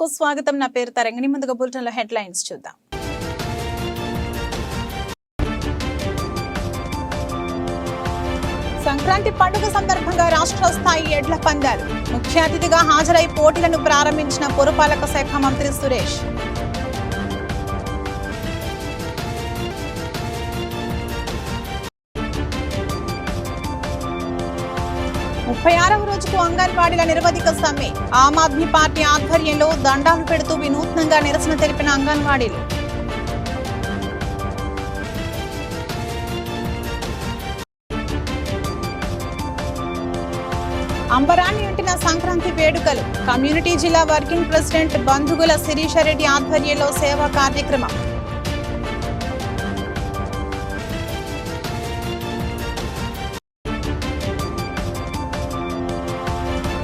కు స్వాగతం. నా పేరు తరంగిణి. ముందుగా బులెటిన్లో హెడ్లైన్స్ చూద్దాం. సంక్రాంతి పండుగ సందర్భంగా రాష్ట్ర స్థాయి ఎడ్ల పందాలు. ముఖ్య అతిథిగా హాజరై పోటీలను ప్రారంభించిన పురపాలక శాఖ మంత్రి సురేష్. ముప్పై ఆరవ రోజుకు అంగన్వాడీల నిరవధిక సమ్మె. ఆమ్ ఆద్మీ పార్టీ ఆధ్వర్యంలో దండాలు పెడుతూ వినూత్నంగా నిరసన తెలిపిన అంగన్వాడీలు. అంబరాన్ని ఉంటిన సంక్రాంతి వేడుకలు. కమ్యూనిటీ జిల్లా వర్కింగ్ ప్రెసిడెంట్ బంధుగుల శిరీషారెడ్డి ఆధ్వర్యంలో సేవా కార్యక్రమం.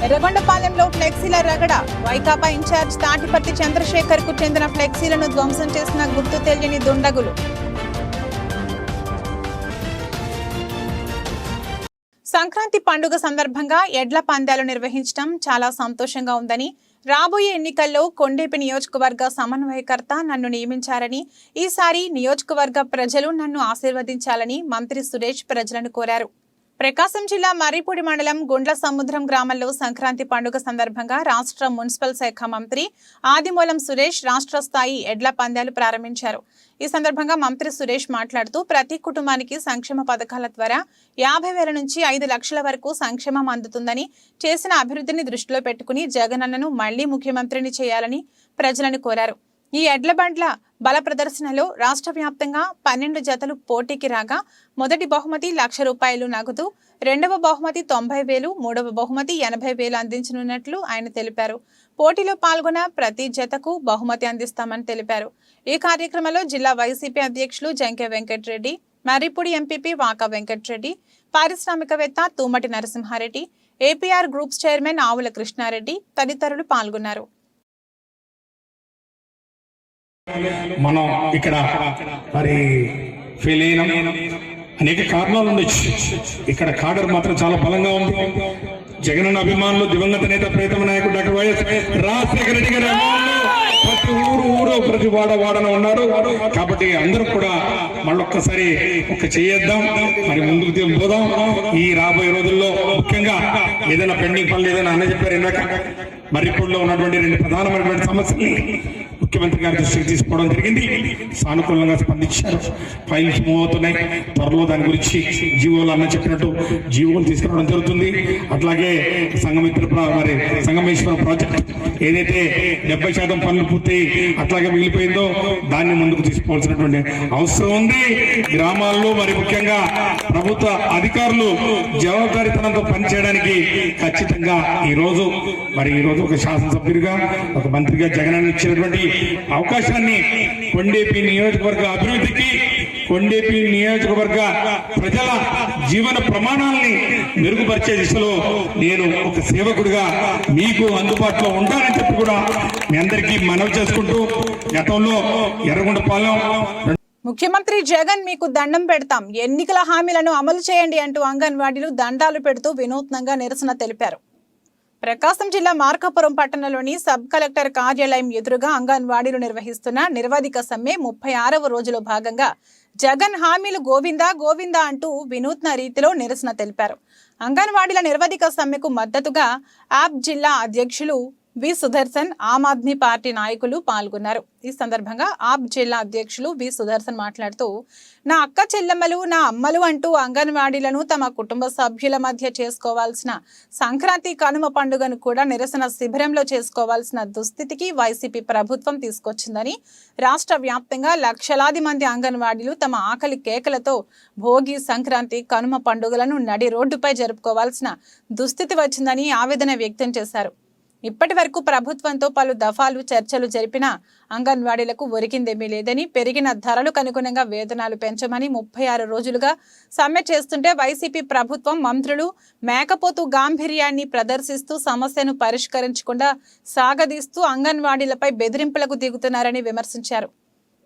ఎర్రగొండపాలెంలో ఫ్లెక్సీల రగడ. వైకాపా ఇన్ఛార్జ్ తాటిపర్తి చంద్రశేఖర్కు చెందిన ఫ్లెక్సీలను ధ్వంసం చేసిన గుర్తు తెలియని దుండగులు. సంక్రాంతి పండుగ సందర్భంగా ఎడ్ల పందాలు నిర్వహించడం చాలా సంతోషంగా ఉందని రాబోయే ఎన్నికల్లో కొండేపి నియోజకవర్గ సమన్వయకర్త నన్ను నియమించారని ఈసారి నియోజకవర్గ ప్రజలు నన్ను ఆశీర్వదించాలని మంత్రి సురేష్ ప్రజలను కోరారు. ప్రకాశం జిల్లా మర్రిపూడి మండలం గుండ్ల సముద్రం గ్రామంలో సంక్రాంతి పండుగ సందర్భంగా రాష్ట్ర మున్సిపల్ శాఖ మంత్రి ఆదిమూలం సురేష్ రాష్ట్ర స్థాయి ఎడ్ల పందాలు ప్రారంభించారు. ఈ సందర్భంగా మంత్రి సురేష్ మాట్లాడుతూ ప్రతి కుటుంబానికి సంక్షేమ పథకాల ద్వారా యాభై వేల నుంచి ఐదు లక్షల వరకు సంక్షేమం అందుతుందని చేసిన అభివృద్ధిని దృష్టిలో పెట్టుకుని జగనన్నను మళ్ళీ ముఖ్యమంత్రిని చేయాలని ప్రజలను కోరారు. ఈ ఎడ్ల బండ్ల బల ప్రదర్శనలో రాష్ట్ర వ్యాప్తంగా పన్నెండు జతలు పోటీకి రాగా మొదటి బహుమతి లక్ష రూపాయలు నగదు రెండవ బహుమతి తొంభై వేలు మూడవ బహుమతి ఎనభై వేలు అందించనున్నట్లు ఆయన తెలిపారు. పోటీలో పాల్గొన్న ప్రతి జతకు బహుమతి అందిస్తామని తెలిపారు. ఈ కార్యక్రమంలో జిల్లా వైసీపీ అధ్యక్షులు జంకె వెంకటరెడ్డి మర్రిపూడి ఎంపీపీ వాకా వెంకటరెడ్డి పారిశ్రామికవేత్త Tumati Narasimhareddy APR groups chairman Avula Krishnareddy తదితరులు పాల్గొన్నారు. మనం ఇక్కడ మరి ఫెయిల్ అయినాం. అనేక కారణాలు ఉండొచ్చు. ఇక్కడ కాడర్ మాత్రం చాలా బలంగా ఉంది. జగనన్న అభిమానులు దివంగత నేత ప్రీతమ నాయకుడు డాక్టర్ వైఎస్ రాజశేఖర రెడ్డి గారి ప్రతి ఊరు ఊరు ప్రతి వాడ వాడన ఉన్నారు. కాబట్టి అందరూ కూడా మళ్ళొక్కసారి ఒక చేయేద్దాం. మరి ముందుకు పోదాం. ఈ రాబోయే రోజుల్లో ముఖ్యంగా ఏదైనా పెండింగ్ పనులు ఏదైనా అన్న చెప్పారు ఇందాక. మర్రిపూడిలో ఉన్నటువంటి రెండు ప్రధానమైనటువంటి సమస్యల్ని ముఖ్యమంత్రి గారి దృష్టికి తీసుకోవడం జరిగింది. సానుకూలంగా స్పందించారు. ఫైల్స్ మూవ్ అవుతున్నాయి. త్వరలో దాని గురించి జీవోలు అన్న చెప్పినట్టు జీవోలు తీసుకురావడం జరుగుతుంది. అట్లాగే సంగమిత్ర మరి సంగమేశ్వర ప్రాజెక్ట్ ఏదైతే డెబ్బై శాతం పనులు పూర్తి అట్లాగే మిగిలిపోయిందో దాన్ని ముందుకు తీసుకోవాల్సినటువంటి అవసరం ఉంది. గ్రామాల్లో మరి ముఖ్యంగా ప్రభుత్వ అధికారులు జవాబుదారీతనంతో పనిచేయడానికి ఖచ్చితంగా ఈరోజు మరి ఈరోజు ఒక శాసనసభ్యుడిగా ఒక మంత్రిగా జగన్ ఇచ్చినటువంటి అవకాశాన్ని కొండేపి నియోజకవర్గ అభివృద్ధికి కొండేపి నియోజకవర్గ ప్రజల జీవన ప్రమాణాలని మెరుగుపరిచే దిశలో నేను ఒక సేవకుడిగా మీకు అందుబాటులో ఉంటానని చెప్పి కూడా మీ అందరికీ మనవి చేసుకుంటూ గతంలో ఎర్రగొండపాలెం ముఖ్యమంత్రి జగన్ మీకు దండం పెడతాం. ఎన్నికల హామీలను అమలు చేయండి అంటూ అంగన్వాడీలు దండాలు పెడుతూ వినూత్నంగా నిరసన తెలిపారు. ప్రకాశం జిల్లా మార్కాపురం పట్టణంలోని సబ్ కలెక్టర్ కార్యాలయం ఎదురుగా అంగన్వాడీలు నిర్వహిస్తున్న నిర్వాధిక సమ్మె ముప్పై ఆరవ రోజులో భాగంగా జగన్ హామీలు గోవిందా గోవిందా అంటూ వినూత్న రీతిలో నిరసన తెలిపారు. అంగన్వాడీల నిర్వాధిక సమ్మెకు మద్దతుగా యాప్ జిల్లా అధ్యక్షులు వి. సుదర్శన్ ఆమ్ ఆద్మీ పార్టీ నాయకులు పాల్గొన్నారు. ఈ సందర్భంగా ఆప్ జిల్లా అధ్యక్షులు వి. సుదర్శన్ మాట్లాడుతూ నా అక్క చెల్లెమ్మలు నా అమ్మలు అంటూ అంగన్వాడీలను తమ కుటుంబ సభ్యుల మధ్య చేసుకోవాల్సిన సంక్రాంతి కనుమ పండుగను కూడా నిరసన శిబిరంలో చేసుకోవాల్సిన దుస్థితికి వైసీపీ ప్రభుత్వం తీసుకొచ్చిందని రాష్ట్ర వ్యాప్తంగా లక్షలాది మంది అంగన్వాడీలు తమ ఆకలి కేకలతో భోగి సంక్రాంతి కనుమ పండుగలను నడి రోడ్డుపై జరుపుకోవాల్సిన దుస్థితి వచ్చిందని ఆవేదన వ్యక్తం చేశారు. ఇప్పటి వరకు ప్రభుత్వంతో పలు దఫాలు చర్చలు జరిపినా అంగన్వాడీలకు ఒరికిందేమీ లేదని పెరిగిన ధరలకు అనుగుణంగా వేతనాలు పెంచమని ముప్పై ఆరు రోజులుగా సమ్మె చేస్తుంటే వైసీపీ ప్రభుత్వం మంత్రులు మేకపోతు గాంభీర్యాన్ని ప్రదర్శిస్తూ సమస్యను పరిష్కరించకుండా సాగదీస్తూ అంగన్వాడీలపై బెదిరింపులకు దిగుతున్నారని విమర్శించారు.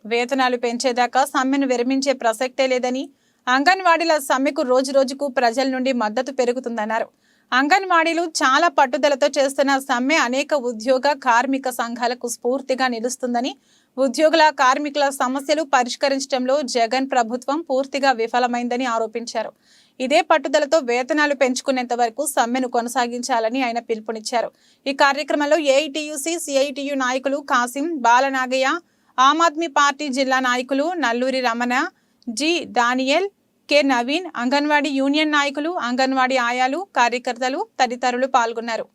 వేతనాలు పెంచేదాకా సమ్మెను విరమించే ప్రసక్తే లేదని అంగన్వాడీల సమ్మెకు రోజు రోజుకు ప్రజల నుండి మద్దతు పెరుగుతుందన్నారు. అంగన్వాడీలు చాలా పట్టుదలతో చేస్తున్న సమ్మె అనేక ఉద్యోగ కార్మిక సంఘాలకు స్ఫూర్తిగా నిలుస్తుందని ఉద్యోగుల కార్మికుల సమస్యలు పరిష్కరించడంలో జగన్ ప్రభుత్వం పూర్తిగా విఫలమైందని ఆరోపించారు. ఇదే పట్టుదలతో వేతనాలు పెంచుకునేంత వరకు సమ్మెను కొనసాగించాలని ఆయన పిలుపునిచ్చారు. ఈ కార్యక్రమంలో ఏఐటియుసి సిఐటియు నాయకులు కాసిం బాలనాగయ్య ఆమ్ ఆద్మీ పార్టీ జిల్లా నాయకులు Nalluri Ramana G Daniel K. Naveen anganwadi union నాయకులు అంగన్వాడీ ఆయాలు కార్యకర్తలు తదితరులు పాల్గొన్నారు.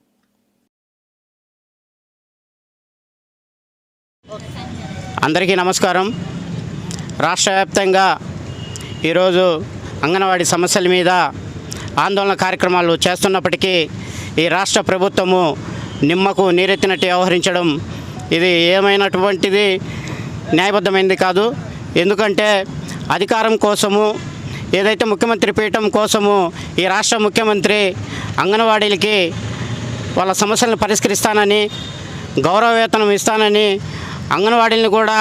అందరికీ నమస్కారం. రాష్ట్ర వ్యాప్తంగా ఈరోజు అంగన్వాడీ సమస్యల మీద ఆందోళన కార్యక్రమాలు చేస్తున్నప్పటికీ ఈ రాష్ట్ర ప్రభుత్వము నిమ్మకు నీరెత్తినట్టు వ్యవహరించడం ఇది ఏమైనటువంటిది న్యాయబద్ధమైనది కాదు. ఎందుకంటే అధికారం కోసము ఏదైతే ముఖ్యమంత్రి పీఠం కోసము ఈ రాష్ట్ర ముఖ్యమంత్రి అంగన్వాడీలకి వాళ్ళ సమస్యలను పరిష్కరిస్తానని గౌరవవేతనం ఇస్తానని అంగన్వాడీలను కూడా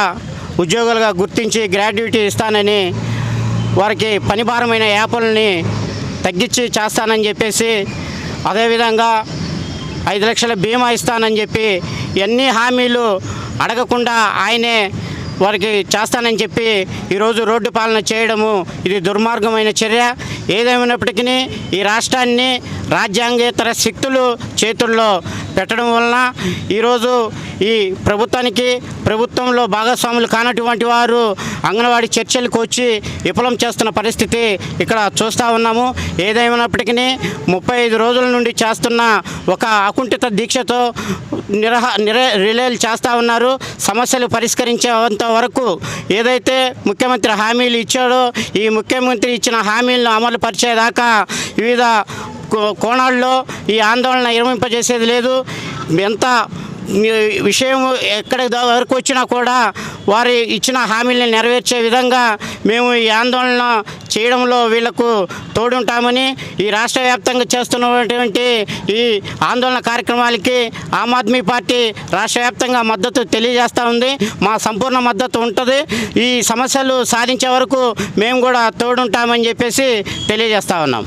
ఉద్యోగులుగా గుర్తించి గ్రాడ్యుయేటీ ఇస్తానని వారికి పనిభారమైన యాప్లని తగ్గించి చేస్తానని చెప్పేసి అదేవిధంగా ఐదు లక్షల బీమా ఇస్తానని చెప్పి ఎన్ని హామీలు అడగకుండా ఆయనే వారికి చేస్తానని చెప్పి ఈరోజు రోడ్డు పాలన చేయడము ఇది దుర్మార్గమైన చర్య. ఏదేమైనప్పటికీ ఈ రాష్ట్రాన్ని రాజ్యాంగేతర శక్తులు చేతుల్లో పెట్టడం వలన ఈరోజు ఈ ప్రభుత్వానికి ప్రభుత్వంలో భాగస్వాములు కానటువంటి వారు అంగన్వాడీ చర్చలకు వచ్చి విఫలం చేస్తున్న పరిస్థితి ఇక్కడ చూస్తూ ఉన్నాము. ఏదేమైనప్పటికీ ముప్పై ఐదు రోజుల నుండి చేస్తున్న ఒక అకుంఠిత దీక్షతో నిరహ నిర రిలేలు చేస్తూ ఉన్నారు. సమస్యలు పరిష్కరించేంత వరకు ఏదైతే ముఖ్యమంత్రి హామీలు ఇచ్చాడో ఈ ముఖ్యమంత్రి ఇచ్చిన హామీలను అమలు పరిచేదాకా వివిధ కోణాల్లో ఈ ఆందోళన విరమింపజేసేది లేదు. ఎంత విషయం ఎక్కడి వరకు వచ్చినా కూడా వారి ఇచ్చిన హామీలను నెరవేర్చే విధంగా మేము ఈ ఆందోళన చేయడంలో వీళ్ళకు తోడుంటామని ఈ రాష్ట్ర వ్యాప్తంగా చేస్తున్నటువంటి ఈ ఆందోళన కార్యక్రమాలకి ఆమ్ ఆద్మీ పార్టీ రాష్ట్ర వ్యాప్తంగా మద్దతు తెలియజేస్తూ ఉంది. మా సంపూర్ణ మద్దతు ఉంటుంది. ఈ సమస్యలు సాధించే వరకు మేము కూడా తోడుంటామని చెప్పేసి తెలియజేస్తా ఉన్నాం.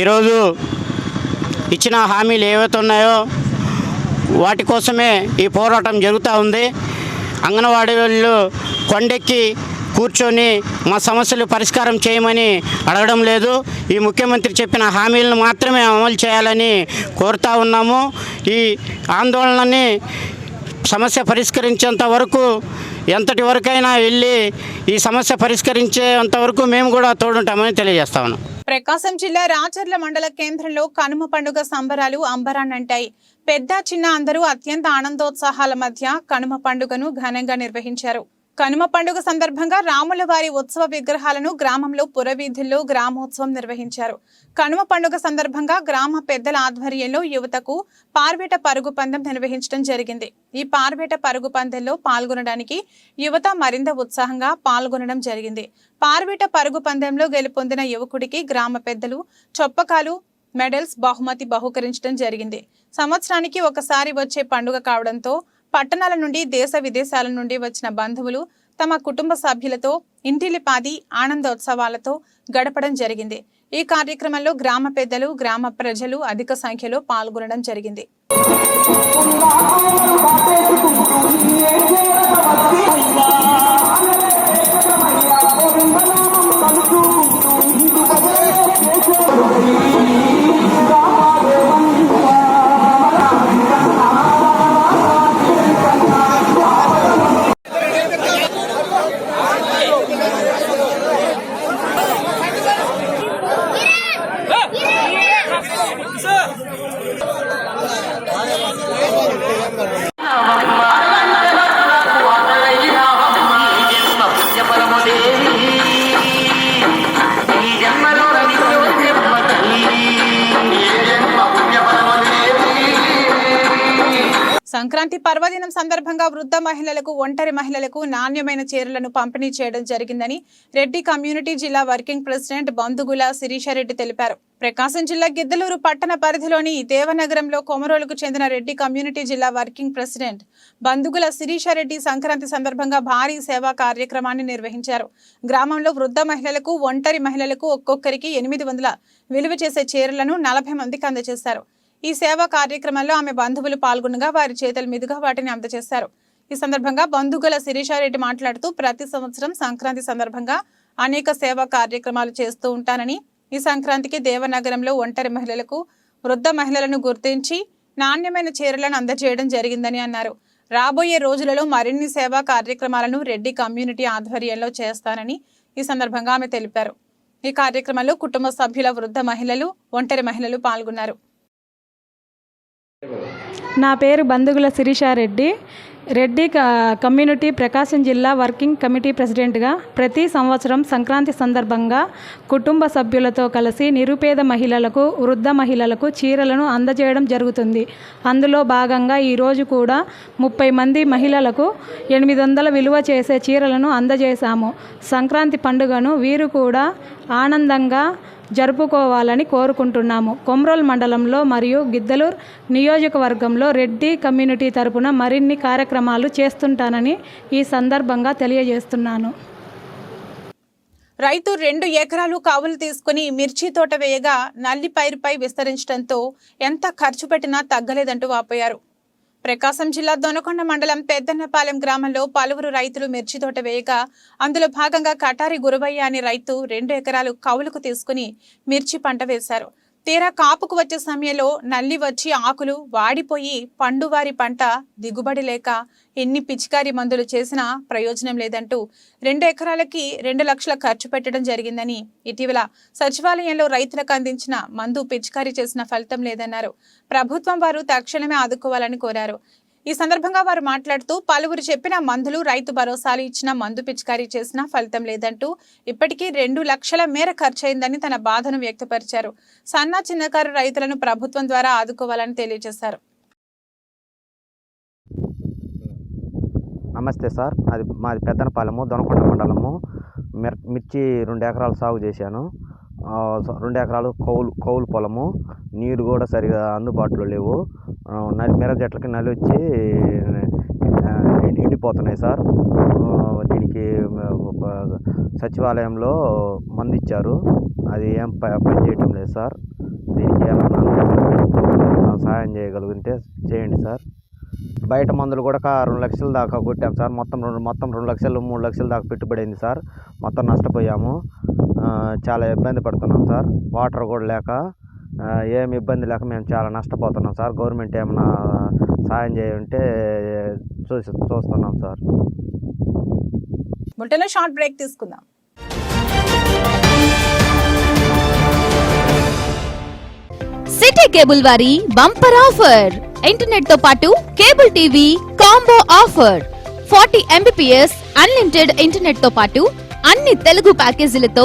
ఈరోజు ఇచ్చిన హామీలు ఏవైతే ఉన్నాయో వాటి కోసమే ఈ పోరాటం జరుగుతూ ఉంది. అంగన్వాడీ వాళ్ళు కొండెక్కి కూర్చొని మా సమస్యలు పరిష్కారం చేయమని అడగడం లేదు. ఈ ముఖ్యమంత్రి చెప్పిన హామీలను మాత్రమే అమలు చేయాలని కోరుతా ఉన్నాము. ఈ ఆందోళనని సమస్య పరిష్కరించేంత వరకు ఎంతటి వరకైనా వెళ్ళి ఈ సమస్య పరిష్కరించే అంతవరకు మేము కూడా తోడుంటామని తెలియజేస్తాను ప్రకాశం జిల్లా రాచర్ల మండల కేంద్రంలో కనుమ పండుగ సంబరాలు అంబరాన్నంటాయి. పెద్ద చిన్న అందరూ అత్యంత ఆనందోత్సాహాల మధ్య కనుమ పండుగను ఘనంగా నిర్వహించారు. కనుమ పండుగ సందర్భంగా రాముల వారి ఉత్సవ విగ్రహాలను గ్రామంలో పురవీధుల్లో గ్రామోత్సవం నిర్వహించారు. కనుమ పండుగ సందర్భంగా గ్రామ పెద్దల ఆధ్వర్యంలో యువతకు పార్వేట పరుగు పందెం నిర్వహించడం జరిగింది. ఈ పార్వేట పరుగు పందెంలో పాల్గొనడానికి యువత మరింత ఉత్సాహంగా పాల్గొనడం జరిగింది. పార్వేట పరుగు పందెంలో గెలుపొందిన యువకుడికి గ్రామ పెద్దలు చొప్పకాలు మెడల్స్ బహుమతి బహుకరించడం జరిగింది. సంవత్సరానికి ఒకసారి వచ్చే పండుగ కావడంతో పట్టణాల నుండి దేశ విదేశాల నుండి వచ్చిన బంధువులు తమ కుటుంబ సభ్యులతో ఇంటిలిపాది ఆనందోత్సవాలతో గడపడం జరిగింది. ఈ కార్యక్రమంలో గ్రామ పెద్దలు గ్రామ ప్రజలు అధిక సంఖ్యలో పాల్గొనడం జరిగింది. సంక్రాంతి పర్వదినం సందర్భంగా వృద్ధ మహిళలకు ఒంటరి మహిళలకు నాణ్యమైన చీరలను పంపిణీ చేయడం జరిగిందని రెడ్డి కమ్యూనిటీ జిల్లా వర్కింగ్ ప్రెసిడెంట్ బంధుగుల శిరీషారెడ్డి తెలిపారు. ప్రకాశం జిల్లా గిద్దలూరు పట్టణ పరిధిలోని దేవనగరంలో కొమరోలకు చెందిన రెడ్డి కమ్యూనిటీ జిల్లా వర్కింగ్ ప్రెసిడెంట్ బంధుగుల శిరీషారెడ్డి సంక్రాంతి సందర్భంగా భారీ సేవా కార్యక్రమాన్ని నిర్వహించారు. గ్రామంలో వృద్ధ మహిళలకు ఒంటరి మహిళలకు ఒక్కొక్కరికి ఎనిమిది వందల విలువ చేసే చీరలను నలభై మందికి అందజేశారు. ఈ సేవా కార్యక్రమంలో ఆమె బంధువులు పాల్గొనగా వారి చేతుల మీదుగా వాటిని అందజేశారు. ఈ సందర్భంగా బంధువుల శిరీషారెడ్డి మాట్లాడుతూ ప్రతి సంవత్సరం సంక్రాంతి సందర్భంగా అనేక సేవా కార్యక్రమాలు చేస్తూ ఉంటానని ఈ సంక్రాంతికి దేవనగరంలో ఒంటరి మహిళలకు వృద్ధ మహిళలను గుర్తించి నాణ్యమైన చీరలను అందజేయడం జరిగిందని అన్నారు. రాబోయే రోజులలో మరిన్ని సేవా కార్యక్రమాలను రెడ్డి కమ్యూనిటీ ఆధ్వర్యంలో చేస్తానని ఈ సందర్భంగా ఆమె తెలిపారు. ఈ కార్యక్రమంలో కుటుంబ సభ్యుల వృద్ధ మహిళలు ఒంటరి మహిళలు పాల్గొన్నారు. నా పేరు బంధుగుల శిరీషారెడ్డి. రెడ్డి క- కమ్యూనిటీ ప్రకాశం జిల్లా వర్కింగ్ కమిటీ ప్రెసిడెంట్గా ప్రతి సంవత్సరం సంక్రాంతి సందర్భంగా కుటుంబ సభ్యులతో కలిసి నిరుపేద మహిళలకు వృద్ధ మహిళలకు చీరలను అందజేయడం జరుగుతుంది. అందులో భాగంగా ఈరోజు కూడా ముప్పై మంది మహిళలకు ఎనిమిది వందల విలువ చేసే చీరలను అందజేశాము. సంక్రాంతి పండుగను వీరు కూడా ఆనందంగా జరుపుకోవాలని కోరుకుంటున్నాము. కొమ్రోల్ మండలంలో మరియు గిద్దలూరు నియోజకవర్గంలో రెడ్డి కమ్యూనిటీ తరపున మరిన్ని కార్యక్రమాలు చేస్తుంటానని ఈ సందర్భంగా తెలియజేస్తున్నాను. రైతు రెండు ఎకరాలు కావులు తీసుకుని మిర్చి తోట వేయగా నల్లి పైరుపై విస్తరించడంతో ఎంత ఖర్చు పెట్టినా తగ్గలేదంటూ వాపోయారు. ప్రకాశం జిల్లా దొనకొండ మండలం పెద్దన్నపాలెం గ్రామంలో పలువురు రైతులు మిర్చి తోట వేయగా అందులో భాగంగా కటారి గురవయ్య అనే రైతు రెండు ఎకరాలు కౌలుకు తీసుకుని మిర్చి పంట వేశారు. తీరా కాపుకు వచ్చే సమయంలో నల్లి వచ్చి ఆకులు వాడిపోయి పండువారి పంట దిగుబడి లేక ఎన్ని పిచికారి మందులు చేసినా ప్రయోజనం లేదంటూ రెండు ఎకరాలకి రెండు లక్షల ఖర్చు పెట్టడం జరిగిందని ఇటీవల సచివాలయంలో రైతులకు అందించిన మందు పిచికారీ చేసిన ఫలితం లేదన్నారు. ప్రభుత్వం వారు తక్షణమే ఆదుకోవాలని కోరారు. ఈ సందర్భంగా వారు మాట్లాడుతూ పలువురు చెప్పిన మందులు రైతు భరోసాలు ఇచ్చిన మందు పిచికారీ చేసినా ఫలితం లేదంటూ ఇప్పటికీ రెండు లక్షల మేర ఖర్చయిందని తన బాధను వ్యక్తపరిచారు. సన్న చిన్నకారు రైతులను ప్రభుత్వం ద్వారా ఆదుకోవాలని తెలియజేశారు. నమస్తే సార్. అది మాది పెద్దనపాలెము దొనకొండ మండలము. మిర్ మిర్చి రెండు ఎకరాలు సాగు చేశాను. రెండు ఎకరాలు కౌలు కౌలు పొలము. నీరు కూడా సరిగా అందుబాటులో లేవు. మిరప చెట్లకి నలి వచ్చి ఎండిపోతున్నాయి సార్. దీనికి సచివాలయంలో మందు ఇచ్చారు. అది ఏం పని చేయటం లేదు సార్. దీనికి ఏమన్నా సహాయం చేయగలిగితే చేయండి సార్. బయట మందులు కూడా రెండు లక్షల దాకా కొట్టాం సార్. మొత్తం రెండు మొత్తం రెండు లక్షలు మూడు లక్షల దాకా పెట్టుబడి అయింది సార్. మొత్తం నష్టపోయాము. చాలా ఇబ్బంది పడుతున్నాం సార్. వాటర్ కూడా లేక ఆ, ఏం ఇబ్బంది లేక మేము చాలా నష్టపోతున్నాం సార్. గవర్నమెంట్ ఏమైనా సాయం చేయంటే చూసి చూస్తున్నాం సార్. బుట్టలో షార్ట్ బ్రేక్ తీసుకుందాం. సిటీ కేబుల్ వారి బంపర్ ఆఫర్. ఇంటర్నెట్తో పాటు cable TV combo offer. Forty Mbps unlimited ఇంటర్నెట్తో పాటు అన్ని తెలుగు ప్యాకేజీలతో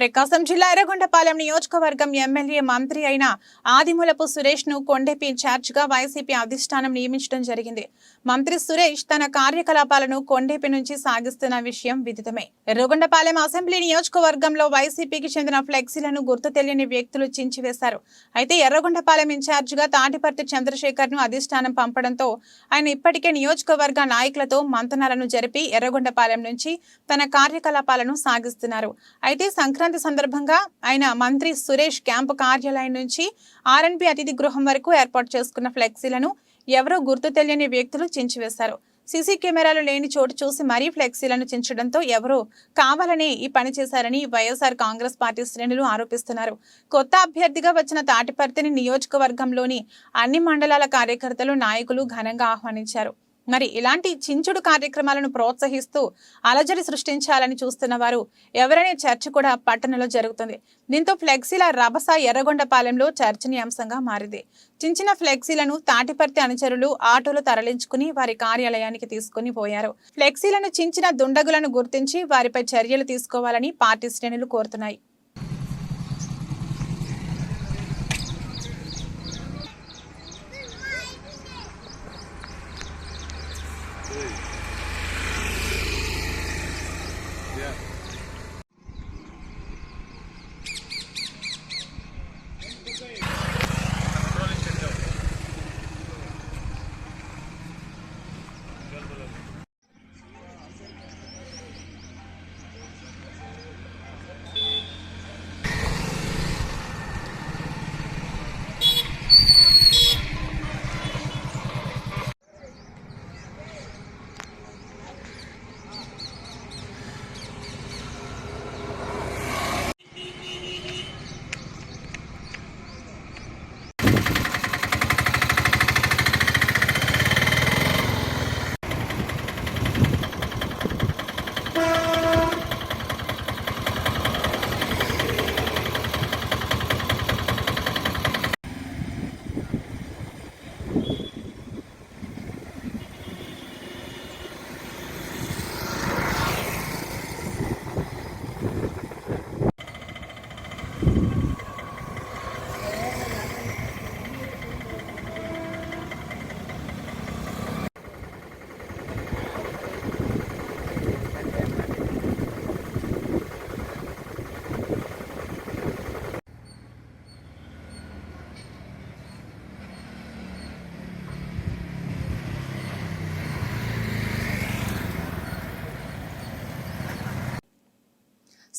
Prakasam జిల్లా ఎర్రగొండపాలెం నియోజకవర్గం ఎమ్మెల్యే మంత్రి అయిన ఆదిమూలపు సురేష్ను కొండెపి ఇన్ఛార్జ్గా వైసీపీ అధిష్టానం నియమించడం జరిగింది. మంత్రి సురేష్ తన కార్యకలాపాలను కొండేపి నుంచి సాగిస్తున్న విషయం విదితమే. ఎర్రగొండపాలెం అసెంబ్లీ నియోజకవర్గంలో వైసీపీకి చెందిన ఫ్లెక్సీలను గుర్తు తెలియని వ్యక్తులు చించివేశారు అయితే ఎర్రగొండపాలెం ఇన్ఛార్జిగా తాటిపర్తి చంద్రశేఖర్ను అధిష్టానం పంపడంతో ఆయన ఇప్పటికే నియోజకవర్గ నాయకులతో మంతనాలను జరిపి ఎర్రగొండపాలెం నుంచి తన కార్యకలాపాలను సాగిస్తున్నారు. అయితే సంక్రాంతి సందర్భంగా ఆయన మంత్రి సురేష్ క్యాంపు కార్యాలయం నుంచి ఆర్ఎన్బి అతిథి గృహం వరకు ఏర్పాటు చేసుకున్న ఫ్లెక్సీలను ఎవరో గుర్తు తెలియని వ్యక్తులు చించివేశారు సీసీ కెమెరాలు లేని చోటు చూసి మరీ ఫ్లెక్సీలను చించడంతో ఎవరో కావాలనే ఈ పని చేశారని వైఎస్ఆర్ కాంగ్రెస్ పార్టీ శ్రేణులు ఆరోపిస్తున్నారు. కొత్త అభ్యర్థిగా వచ్చిన తాటిపర్తిని నియోజకవర్గంలోని అన్ని మండలాల కార్యకర్తలు నాయకులు ఘనంగా ఆహ్వానించారు. మరి ఇలాంటి చించుడు కార్యక్రమాలను ప్రోత్సహిస్తూ అలజడి సృష్టించాలని చూస్తున్న వారు ఎవరనే చర్చ కూడా పట్టణంలో జరుగుతుంది. దీంతో ఫ్లెక్సీల రభస ఎర్రగొండపాలెంలో చర్చనీయాంశంగా మారింది. చించిన ఫ్లెక్సీలను తాటిపర్తి అనుచరులు ఆటోలు తరలించుకుని వారి కార్యాలయానికి తీసుకుని పోయారు. ఫ్లెక్సీలను చించిన దుండగులను గుర్తించి వారిపై చర్యలు తీసుకోవాలని పార్టీ శ్రేణులు కోరుతున్నాయి.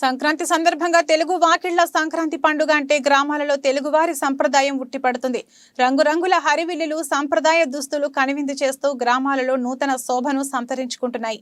సంక్రాంతి సందర్భంగా తెలుగు వాకిళ్ళ సంక్రాంతి పండుగ అంటే గ్రామాలలో తెలుగువారి సంప్రదాయం ఉట్టిపడుతుంది. రంగురంగుల హరివిల్లులు సంప్రదాయ దుస్తులు కనువిందు చేస్తూ గ్రామాలలో నూతన శోభను సంతరించుకుంటున్నాయి.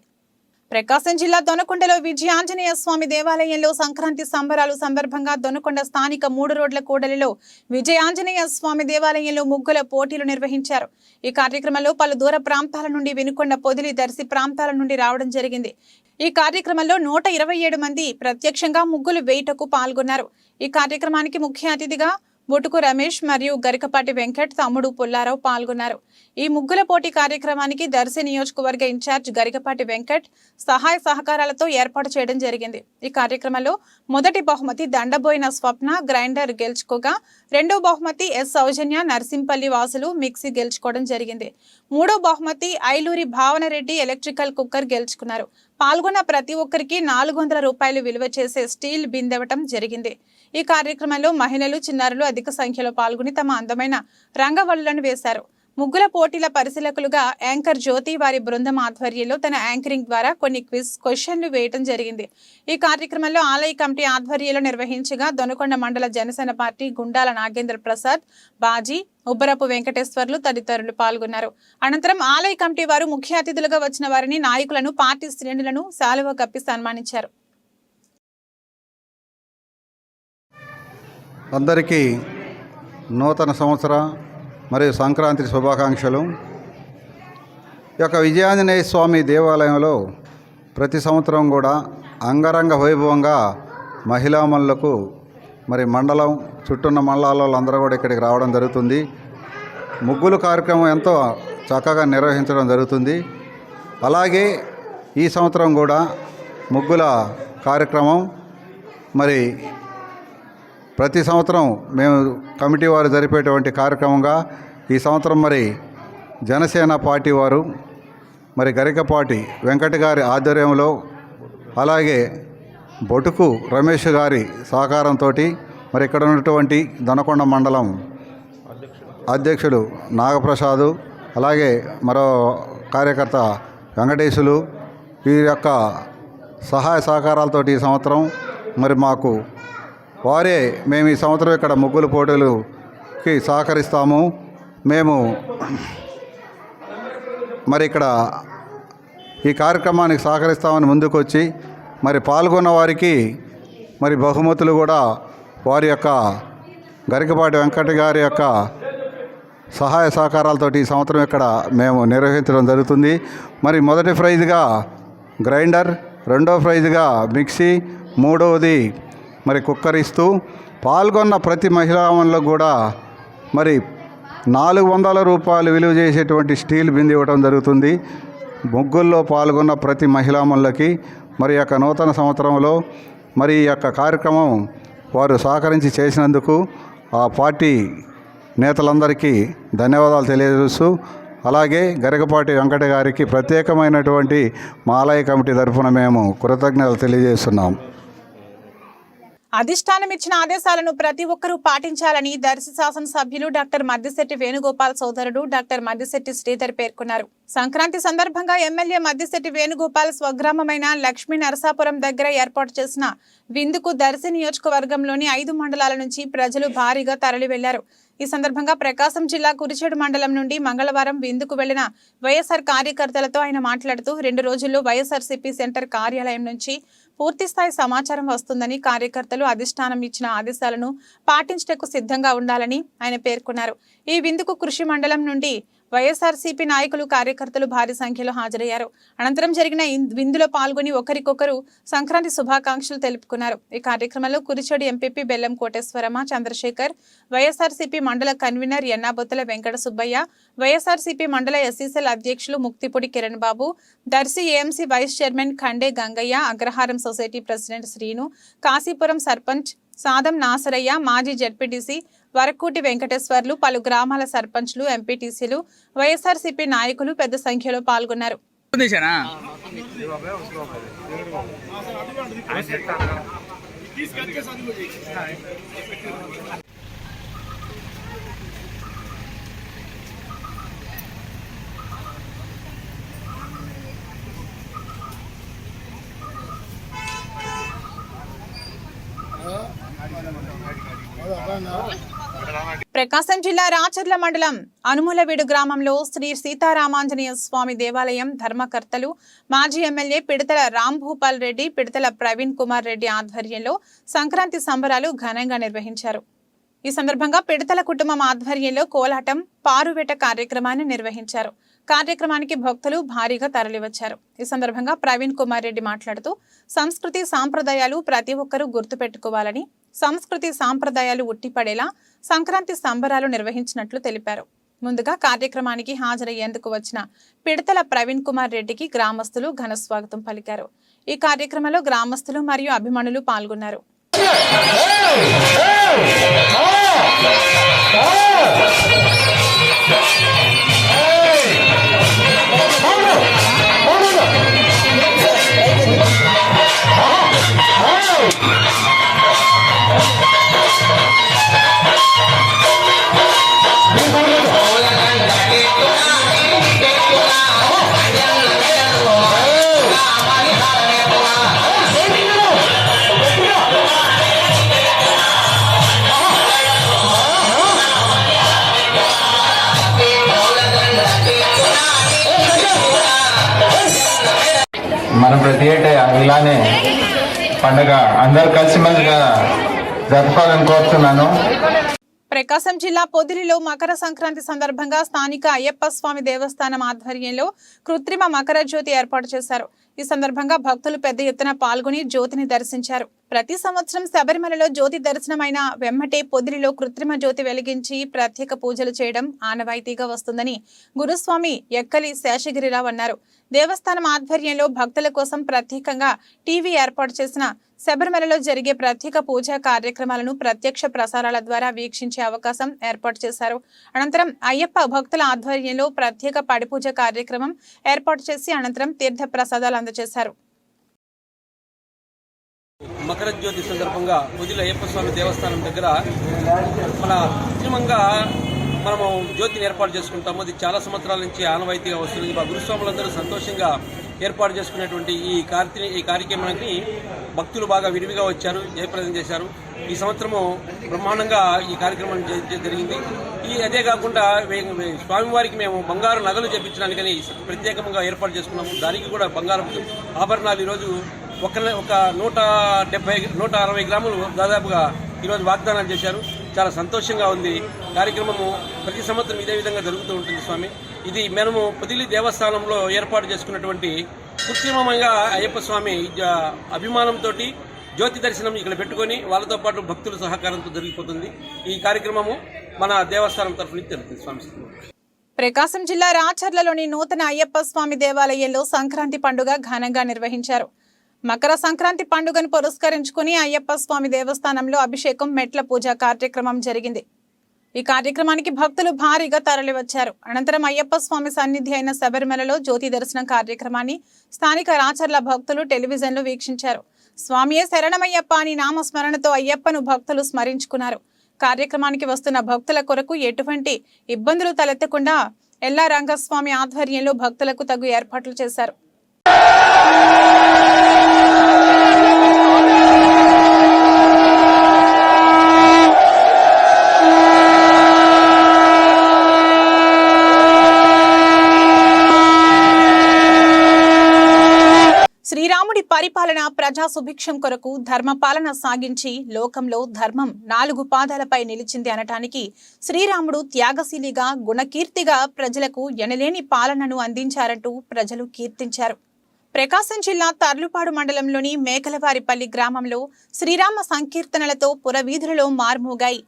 ప్రకాశం జిల్లా దొనకొండలో విజయాంజనేయ స్వామి దేవాలయంలో సంక్రాంతి సంబరాలు సందర్భంగా దొనకొండ స్థానిక మూడు రోడ్ల కూడలిలో విజయాంజనేయ స్వామి దేవాలయంలో ముగ్గుల పోటీలు నిర్వహించారు. ఈ కార్యక్రమంలో పలు దూర ప్రాంతాల నుండి వినుకొండ పొదిలి దర్శి ప్రాంతాల నుండి రావడం జరిగింది. ఈ కార్యక్రమంలో నూట ఇరవై ఏడు మంది ప్రత్యక్షంగా ముగ్గులు వేయటకు పాల్గొన్నారు. ఈ కార్యక్రమానికి ముఖ్య అతిథిగా బుటుకు రమేష్ మరియు గరికపాటి వెంకట్ తమ్ముడు పుల్లారావు పాల్గొన్నారు. ఈ ముగ్గుల పోటీ కార్యక్రమానికి దర్శి నియోజకవర్గ ఇన్ఛార్జ్ గరికపాటి వెంకట్ సహాయ సహకారాలతో ఏర్పాటు చేయడం జరిగింది. ఈ కార్యక్రమంలో మొదటి బహుమతి దండబోయిన స్వప్న గ్రైండర్ గెలుచుకోగా రెండో బహుమతి ఎస్ సౌజన్య నర్సింపల్లి వాసులు మిక్సీ గెలుచుకోవడం జరిగింది. మూడో బహుమతి ఐలూరి భావనరెడ్డి ఎలక్ట్రికల్ కుక్కర్ గెలుచుకున్నారు. పాల్గొన్న ప్రతి ఒక్కరికి నాలుగు వందల రూపాయలు విలువ చేసే స్టీల్ బిందెవటం జరిగింది. ఈ కార్యక్రమంలో మహిళలు చిన్నారులు అధిక సంఖ్యలో పాల్గొని తమ అందమైన రంగవల్లులను వేశారు. ముగ్గుల పోటీల పరిశీలకులుగా యాంకర్ జ్యోతి వారి బృందం ఆధ్వర్యంలో తన యాంకరింగ్ ద్వారా కొన్ని క్విజ్ క్వశ్చన్లు వేయటం జరిగింది. ఈ కార్యక్రమంలో ఆలయ కమిటీ ఆధ్వర్యంలో నిర్వహించగా దొనకొండ మండల జనసేన పార్టీ గుండాల నాగేంద్ర ప్రసాద్ బాజీ ఉబ్బరపు వెంకటేశ్వర్లు తదితరులు పాల్గొన్నారు. అనంతరం ఆలయ కమిటీ వారు ముఖ్య అతిథులుగా వచ్చిన వారిని నాయకులను పార్టీ శ్రేణులను శాలువ కప్పి సన్మానించారు. అందరికీ నూతన సంవత్సర మరియు సంక్రాంతి శుభాకాంక్షలు. ఈ యొక్క విజయాంజనేయ స్వామి దేవాలయంలో ప్రతి సంవత్సరం కూడా అంగరంగ వైభవంగా మహిళామణులకు మరి మండలం చుట్టూన్న మండలాల అందరూ కూడా ఇక్కడికి రావడం జరుగుతుంది. ముగ్గులు కార్యక్రమం ఎంతో చక్కగా నిర్వహించడం జరుగుతుంది. అలాగే ఈ సంవత్సరం కూడా ముగ్గుల కార్యక్రమం మరి ప్రతి సంవత్సరం మేము కమిటీ వారు జరిపేటువంటి కార్యక్రమంగా ఈ సంవత్సరం మరి జనసేన పార్టీ వారు మరి గరికపాటి వెంకట గారి ఆధ్వర్యంలో అలాగే బొటుకు రమేష్ గారి సహకారంతో మరి ఇక్కడ ఉన్నటువంటి దొనకొండ మండలం అధ్యక్షుడు నాగప్రసాదు అలాగే మరో కార్యకర్త వెంకటేశులు వీరి యొక్క సహాయ సహకారాలతోటి ఈ సంవత్సరం మరి మాకు వారే మేము ఈ సంవత్సరం ఇక్కడ ముగ్గుల పోటీలుకి సహకరిస్తాము. మేము మరి ఇక్కడ ఈ కార్యక్రమానికి సహకరిస్తామని ముందుకొచ్చి మరి పాల్గొన్న వారికి మరి బహుమతులు కూడా వారి యొక్క గరికపాటి వెంకట గారి యొక్క సహాయ సహకారాలతో ఈ సంవత్సరం ఇక్కడ మేము నిర్వహించడం జరుగుతుంది. మరి మొదటి ప్రైజ్గా గ్రైండర్ రెండో ప్రైజ్గా మిక్సీ మూడవది మరి కుక్కరిస్తూ పాల్గొన్న ప్రతి మహిళలకు కూడా మరి నాలుగు వందల రూపాయలు విలువ చేసేటువంటి స్టీల్ బింది ఇవ్వడం జరుగుతుంది. ముగ్గుల్లో పాల్గొన్న ప్రతి మహిళామణులకి మరి యొక్క నూతన సంవత్సరంలో మరి ఈ యొక్క కార్యక్రమం వారు సహకరించి చేసినందుకు ఆ పార్టీ నేతలందరికీ ధన్యవాదాలు తెలియజేస్తూ అలాగే గరికపాటి వెంకట గారికి ప్రత్యేకమైనటువంటి మాలయ కమిటీ తరఫున మేము కృతజ్ఞతలు తెలియజేస్తున్నాం. అధిష్టానం ఇచ్చిన ఆదేశాలను ప్రతి ఒక్కరూ పాటించాలని దర్శి శాసనసభ్యులు డాక్టర్ మద్దిశెట్టి వేణుగోపాల్ సోదరుడు డాక్టర్ మద్దిశెట్టి శ్రీధర్ పేర్కొన్నారు. సంక్రాంతి సందర్భంగా ఎమ్మెల్యే మద్దిశెట్టి వేణుగోపాల్ స్వగ్రామమైన లక్ష్మీ నరసాపురం దగ్గర ఏర్పాటు చేసిన విందుకు దర్శి నియోజకవర్గంలోని ఐదు మండలాల నుంచి ప్రజలు భారీగా తరలి వెళ్ళారు ఈ సందర్భంగా ప్రకాశం జిల్లా కురిచేడు మండలం నుండి మంగళవారం విందుకు వెళ్ళిన వైఎస్ఆర్ కార్యకర్తలతో ఆయన మాట్లాడుతూ రెండు రోజుల్లో వైఎస్ఆర్సీపీ సెంటర్ కార్యాలయం నుంచి పూర్తిస్థాయి సమాచారం వస్తుందని కార్యకర్తలు అధిష్టానం ఇచ్చిన ఆదేశాలను పాటించటకు సిద్ధంగా ఉండాలని ఆయన పేర్కొన్నారు. ఈ విందుకు కృషి మండలం నుండి వైఎస్ఆర్సీపీ నాయకులు కార్యకర్తలు భారీ సంఖ్యలో హాజరయ్యారు. అనంతరం జరిగిన విందులో పాల్గొని ఒకరికొకరు సంక్రాంతి శుభాకాంక్షలు తెలుపుకున్నారు. ఈ కార్యక్రమంలో కురిచోడి ఎంపీపీ బెల్లం కోటేశ్వరమ్మ చంద్రశేఖర్ వైఎస్ఆర్సీపీ మండల కన్వీనర్ ఎన్నాబొత్తుల వెంకట సుబ్బయ్య వైఎస్ఆర్సీపీ మండల ఎస్ఈసీఎల్ అధ్యక్షులు Mukthipudi Kiran Babu Darsi AMC vice chairman Khande Gangaiah Agraharam society president Srinu Kasipuram sarpanch Sadam Nasaraiah మాజీ జడ్పీటీసీ వరకూటి వెంకటేశ్వర్లు పలు గ్రామాల సర్పంచ్లు ఎంపీటీసీలు వైఎస్ఆర్సీపీ నాయకులు పెద్ద సంఖ్యలో పాల్గొన్నారు. దేశానా ప్రకాశం జిల్లా రాచర్ల మండలం అనుములవీడు గ్రామంలో శ్రీ సీతారామాంజనేయ స్వామి దేవాలయం ధర్మకర్తలు మాజీ ఎమ్మెల్యే పిడతల రాంభూపాల్ రెడ్డి పిడతల ప్రవీణ్ కుమార్ రెడ్డి ఆధ్వర్యంలో సంక్రాంతి సంబరాలు ఘనంగా నిర్వహించారు. ఈ సందర్భంగా పిడతల కుటుంబం ఆధ్వర్యంలో కోలాటం పారువేట కార్యక్రమాన్ని నిర్వహించారు. కార్యక్రమానికి భక్తులు భారీగా తరలివచ్చారు. ఈ సందర్భంగా ప్రవీణ్ కుమార్ రెడ్డి మాట్లాడుతూ సంస్కృతి సాంప్రదాయాలు ప్రతి ఒక్కరూ గుర్తుపెట్టుకోవాలని సంస్కృతి సాంప్రదాయాలు ఉట్టిపడేలా సంక్రాంతి సంబరాలు నిర్వహించినట్లు తెలిపారు. ముందుగా కార్యక్రమానికి హాజరయ్యేందుకు వచ్చిన పిడతల ప్రవీణ్ కుమార్ రెడ్డికి గ్రామస్తులు ఘన స్వాగతం పలికారు. ఈ కార్యక్రమంలో గ్రామస్తులు మరియు అభిమానులు పాల్గొన్నారు. మనం ప్రతి ఏటా ఇలానే పండగ అందరు కలిసిమెలిసిగా కోరుతున్నాను. ప్రకాశం జిల్లా పొదిలిలో మకర సంక్రాంతి సందర్భంగా స్థానిక అయ్యప్ప స్వామి దేవస్థానం ఆధ్వర్యంలో కృత్రిమ మకర జ్యోతి ఏర్పాటు చేశారు. ఈ సందర్భంగా భక్తులు పెద్ద ఎత్తున పాల్గొని జ్యోతిని దర్శించారు. ప్రతి సంవత్సరం శబరిమలలో జ్యోతి దర్శనమైన వెమ్మటే పొదిలిలో కృత్రిమ జ్యోతి వెలిగించి ప్రత్యేక పూజలు చేయడం ఆనవాయితీగా వస్తుందని గురుస్వామి ఎక్కలి శేషగిరిరావు అన్నారు. దేవస్థానం ఆధ్వర్యంలో భక్తుల కోసం ప్రత్యేకంగా టీవీ ఏర్పాటు చేసిన శబరిమలలో జరిగే ప్రత్యేక పూజా కార్యక్రమాలను ప్రత్యక్ష ప్రసారాల ద్వారా వీక్షించే అవకాశం ఏర్పాటు చేశారు. అనంతరం అయ్యప్ప భక్తుల ఆధ్వర్యంలో ప్రత్యేక పడిపూజ కార్యక్రమం ఏర్పాటు చేసి అనంతరం తీర్థ ప్రసాదాలు అందజేశారు. మకర జ్యోతి సందర్భంగా పొదిల అయ్యప్ప స్వామి దేవస్థానం దగ్గర మన కృత్రిమంగా మనము జ్యోతిని ఏర్పాటు చేసుకుంటాము. అది చాలా సంవత్సరాల నుంచి ఆనవాయితీగా వస్తుంది మా గురుస్వాములందరూ సంతోషంగా ఏర్పాటు చేసుకునేటువంటి ఈ కార్తీ ఈ కార్యక్రమానికి భక్తులు బాగా విరివిగా వచ్చారు జయప్రదం చేశారు. ఈ సంవత్సరము బ్రహ్మాండంగా ఈ కార్యక్రమం జరిగింది. ఈ అదే కాకుండా వే- స్వామివారికి మేము బంగారు నగలు చేపించడానికని ప్రత్యేకంగా ఏర్పాటు చేసుకున్నాము. దానికి కూడా బంగారం ఆభరణాలు ఈరోజు ఒక ఒక నూట డెబ్బై నూట అరవై గ్రాములు దాదాపుగా ఈరోజు వాగ్దానాలు చేశారు. చాలా సంతోషంగా ఉంది. కార్యక్రమము ప్రతి సంవత్సరం ఇదే విధంగా జరుగుతూ ఉంటుంది స్వామి. ఇది మనము పొదిలి దేవస్థానంలో ఏర్పాటు చేసుకున్నటువంటి కృత్రిమంగా అయ్యప్ప స్వామి అభిమానంతో జ్యోతి దర్శనం ఇక్కడ పెట్టుకొని వాళ్ళతో పాటు భక్తుల సహకారంతో జరిగిపోతుంది. ఈ కార్యక్రమము మన దేవస్థానం తరఫున జరుగుతుంది స్వామి ప్రకాశం జిల్లా రాచర్లలోని నూతన అయ్యప్ప స్వామి దేవాలయంలో సంక్రాంతి పండుగ ఘనంగా నిర్వహించారు. మకర సంక్రాంతి పండుగను పురస్కరించుకుని అయ్యప్ప స్వామి దేవస్థానంలో అభిషేకం మెట్ల పూజ కార్యక్రమం జరిగింది. ఈ కార్యక్రమానికి భక్తులు భారీగా తరలివచ్చారు. అనంతరం అయ్యప్ప స్వామి సన్నిధి అయిన శబరిమలలో జ్యోతి దర్శనం కార్యక్రమాన్ని స్థానిక రాచర్ల భక్తులు టెలివిజన్లో వీక్షించారు. స్వామియే శరణమయ్యప్ప అని నామస్మరణతో అయ్యప్పను భక్తులు స్మరించుకున్నారు. కార్యక్రమానికి వస్తున్న భక్తుల కొరకు ఎటువంటి ఇబ్బందులు తలెత్తకుండా ఎల్లా రంగస్వామి ఆధ్వర్యంలో భక్తులకు తగు ఏర్పాట్లు చేశారు. రాముడి పరిపాలన ప్రజా సుభిక్షం కొరకు ధర్మపాలన సాగించి లోకంలో ధర్మం నాలుగు పాదాలపై నిలిచింది అనటానికి శ్రీరాముడు త్యాగశీలిగా గుణకీర్తిగా ప్రజలకు ఎనలేని పాలనను అందించారంటూ ప్రజలు కీర్తించారు. ప్రకాశం జిల్లా తర్లుపాడు మండలంలోని మేకలవారిపల్లి గ్రామంలో శ్రీరామ సంకీర్తనలతో పురవీధులలో మార్మోగాయి.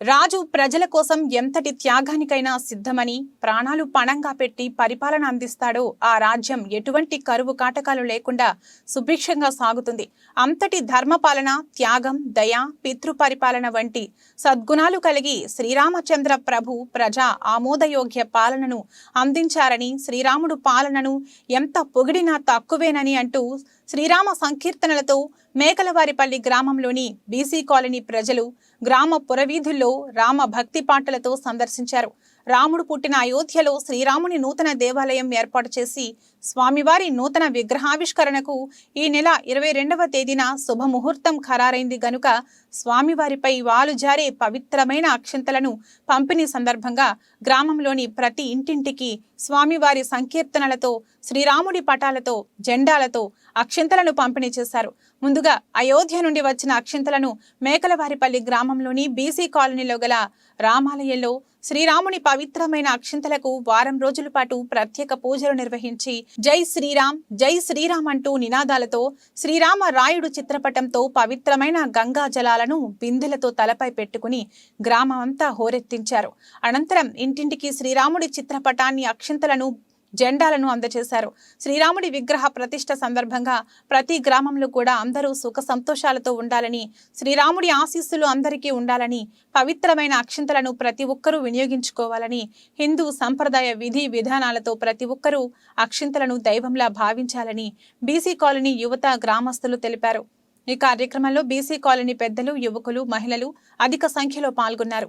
రాజు ప్రజల కోసం ఎంతటి త్యాగానికైనా సిద్ధమని ప్రాణాలు పణంగా పెట్టి పరిపాలన అందిస్తాడో ఆ రాజ్యం ఎటువంటి కరువు కాటకాలు లేకుండా సుభిక్షంగా సాగుతుంది. అంతటి ధర్మపాలన త్యాగం దయ పితృపరిపాలన వంటి సద్గుణాలు కలిగి శ్రీరామచంద్ర ప్రభు ప్రజా ఆమోదయోగ్య పాలనను అందించారని శ్రీరాముడు పాలనను ఎంత పొగిడినా తక్కువేనని అంటూ శ్రీరామ సంకీర్తనలతో మేకలవారిపల్లి గ్రామంలోని బీసీ కాలనీ ప్రజలు గ్రామ పురవీధుల్లో రామ భక్తి పాటలతో సందర్శించారు. రాముడు పుట్టిన అయోధ్యలో శ్రీరాముని నూతన దేవాలయం ఏర్పాటు చేసి స్వామివారి నూతన విగ్రహావిష్కరణకు ఈ నెల ఇరవై రెండవ తేదీన శుభముహూర్తం ఖరారైంది గనుక స్వామివారిపై వాలు జారే పవిత్రమైన అక్షంతలను పంపిణీ సందర్భంగా గ్రామంలోని ప్రతి ఇంటింటికి స్వామివారి సంకీర్తనలతో శ్రీరాముడి పటాలతో జెండాలతో అక్షింతలను పంపిణీ చేశారు. ముందుగా అయోధ్య నుండి వచ్చిన అక్షింతలను మేకలవారిపల్లి గ్రామంలోని బీసీ కాలనీలో గల రామాలయంలో శ్రీరాముని పవిత్రమైన అక్షింతలకు వారం రోజుల పాటు ప్రత్యేక పూజలు నిర్వహించి జై శ్రీరామ్ జై శ్రీరామ్ అంటూ నినాదాలతో శ్రీరామ రాయుడు చిత్రపటంతో పవిత్రమైన గంగా జలాలను బిందెలతో తలపై పెట్టుకుని గ్రామమంతా హోరెత్తించారు. అనంతరం ఇంటింటికి శ్రీరాముడి చిత్రపటాన్ని అక్షింతలను జెండాలను అందజేశారు. శ్రీరాముడి విగ్రహ ప్రతిష్ట సందర్భంగా ప్రతి గ్రామంలో కూడా అందరూ సుఖ సంతోషాలతో ఉండాలని శ్రీరాముడి ఆశీస్సులు అందరికీ ఉండాలని పవిత్రమైన అక్షింతలను ప్రతి ఒక్కరూ వినియోగించుకోవాలని హిందూ సంప్రదాయ విధి విధానాలతో ప్రతి ఒక్కరూ అక్షింతలను దైవంలా భావించాలని బీసీ కాలనీ యువత గ్రామస్తులు తెలిపారు. ఈ కార్యక్రమంలో బీసీ కాలనీ పెద్దలు యువకులు మహిళలు అధిక సంఖ్యలో పాల్గొన్నారు.